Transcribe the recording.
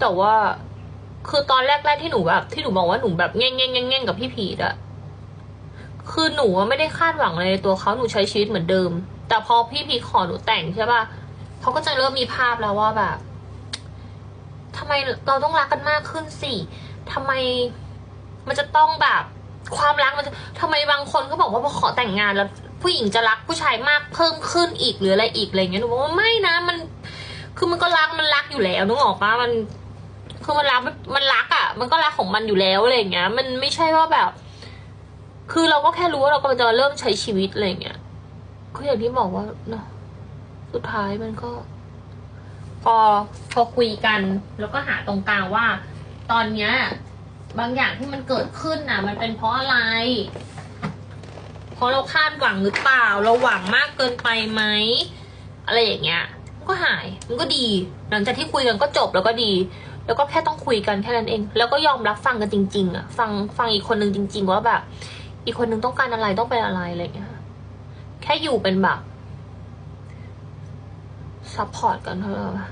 แต่ว่า คือตอนแรกๆที่หนูแบบ ที่หนูบอกว่าหนูแบบแง่งแง่งแง่งแง่งกับพี่พีทอะคือหนูไม่ได้คาดหวังอะไรในตัวเขาหนูใช้ชีวิตเหมือนเดิม แต่พอพี่พีขอหนูแต่งใช่ป่ะเขาก็จะเริ่มมีภาพแล้วว่าแบบทำไมเราต้องรักกันมากขึ้นสิทำไมมันจะต้องแบบ ความรักมันจะทำไมบางคนก็บอกว่าพอขอแต่งงานแล้ว ผู้หญิงจะรักผู้ชายมากเพิ่มขึ้นอีกหรืออะไรอีกอะไรเงี้ยหนูบอกว่าไม่นะมัน คือมันก็รักมันรักอยู่แล้วนึกออกปะมัน คือมันรักมันรักอะ มันก็รักของมันอยู่แล้วอะไรอย่างเงี้ย มันไม่ใช่ว่าแบบ คือเราก็แค่รู้ว่าเรากำลังจะเริ่มใช้ชีวิตอะไรอย่างเงี้ยก็อย่างที่บอกว่าเนาะสุดท้ายมันก็ พอพอคุยกัน แล้วก็หาตรงกลางว่า ตอนเนี้ย บางอย่างที่มันเกิดขึ้นน่ะ มันเป็นเพราะอะไรเพราะเราคาดหวังหรือเปล่า เราหวังมากเกินไปไหมอะไรอย่างเงี้ย มันก็หาย มันก็ดี หลังจากที่คุยกันก็จบแล้วก็ดี แล้วก็แค่ต้องคุยกันแค่นั้นเอง แล้วก็ยอมรับฟังกันจริง ๆ อะ ฟังฟังอีกคนนึงจริง ๆ ว่าแบบ อีกคนนึงต้องการอะไรต้องเป็นอะไรอะไรอย่างเงี้ยแค่อยู่เป็นแบบซัพพอร์ตกันเท่านั้นแหละ